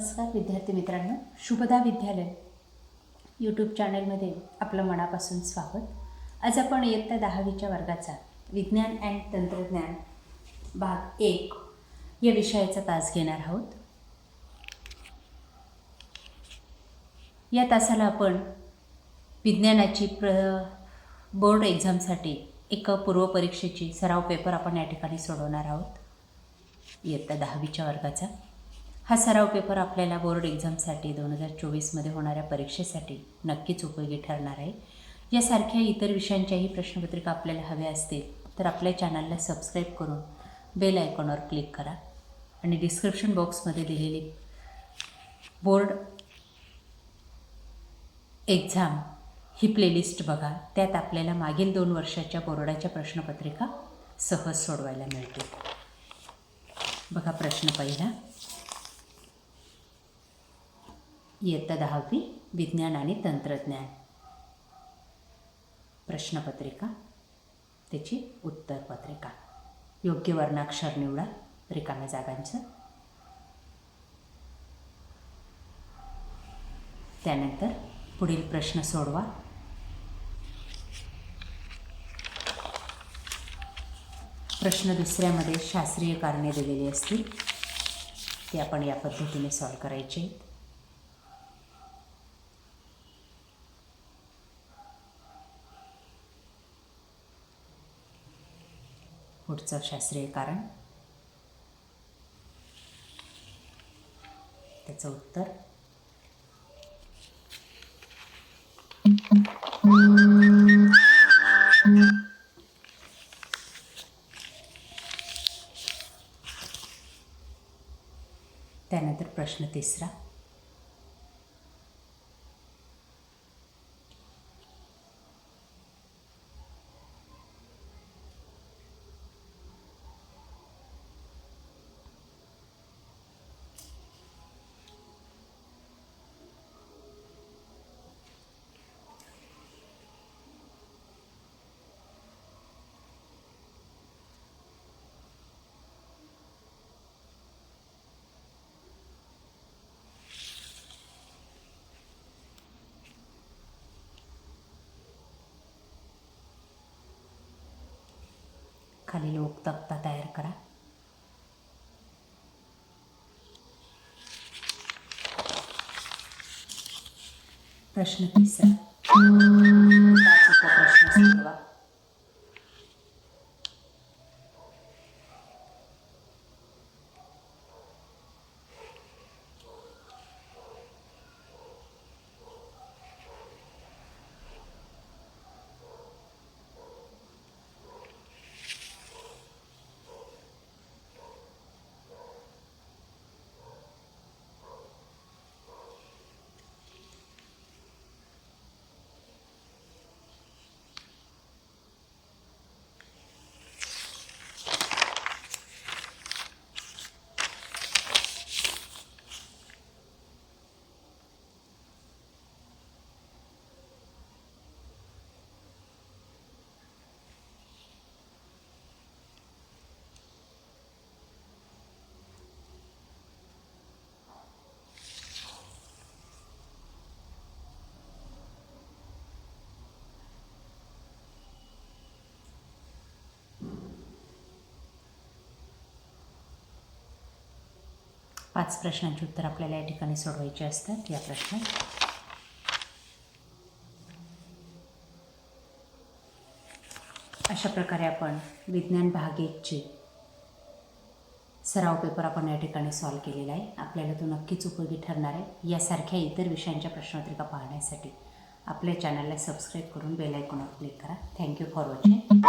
नमस्कार विद्यार्थी मित्रांनो शुभदा विद्यालय. यूट्यूब चॅनलमध्ये आपलं मनापासून स्वागत. आज आपण इयत्ता दहावीच्या वर्गाचा विज्ञान अँड तंत्रज्ञान भाग एक या विषयाचा तास घेणार आहोत. या तासाला आपण विज्ञानाची प्र बोर्ड एक्झामसाठी एक पूर्वपरीक्षेची सराव पेपर आपण या ठिकाणी सोडवणार आहोत. इयत्ता दहावीच्या वर्गाचा. हा सराव पेपर आपल्याला बोर्ड एक्झामसाठी दोन हजार चोवीसमध्ये होणाऱ्या परीक्षेसाठी नक्कीच उपयोगी ठरणार आहे. यासारख्या इतर विषयांच्याही प्रश्नपत्रिका आपल्याला हव्या असतील तर आपल्या चॅनलला सबस्क्राईब करून बेल आयकॉनवर क्लिक करा आणि डिस्क्रिप्शन बॉक्समध्ये दिलेली बोर्ड एक्झाम ही प्लेलिस्ट बघा. त्यात आपल्याला मागील दोन वर्षाच्या बोर्डाच्या प्रश्नपत्रिका सहज सोडवायला मिळतील. बघा प्रश्न पहिला. इयत्ता दहावी विज्ञान आणि तंत्रज्ञान. प्रश्नपत्रिका. त्याची उत्तरपत्रिका योग्य वर्णाक्षर निवडा. रिकाम्या जागांचं. त्यानंतर पुढील प्रश्न सोडवा. प्रश्न दुसऱ्यामध्ये शास्त्रीय कारणे दिलेली असतील ते आपण या पद्धतीने सॉल्व करायचे आहेत. पुढचं शास्त्रीय कारण? त्याचं उत्तर? त्यानंतर प्रश्न तिसरा. खालील उक्त तक्ता तयार करा प्रश्न तिसरा पाच पाच प्रश्नांची उत्तर आपल्याला या ठिकाणी सोडवायची असतात. या प्रश्नात अशा प्रकारे आपण विज्ञान भाग एकची सराव पेपर आपण या ठिकाणी सॉल्व केलेला आहे. आपल्याला तो नक्कीच उपयोगी ठरणार आहे. यासारख्या इतर विषयांच्या प्रश्नपत्रिका पाहण्यासाठी आपल्या चॅनलला सबस्क्राईब करून बेल आयकॉनवर क्लिक करा. Thank you for watching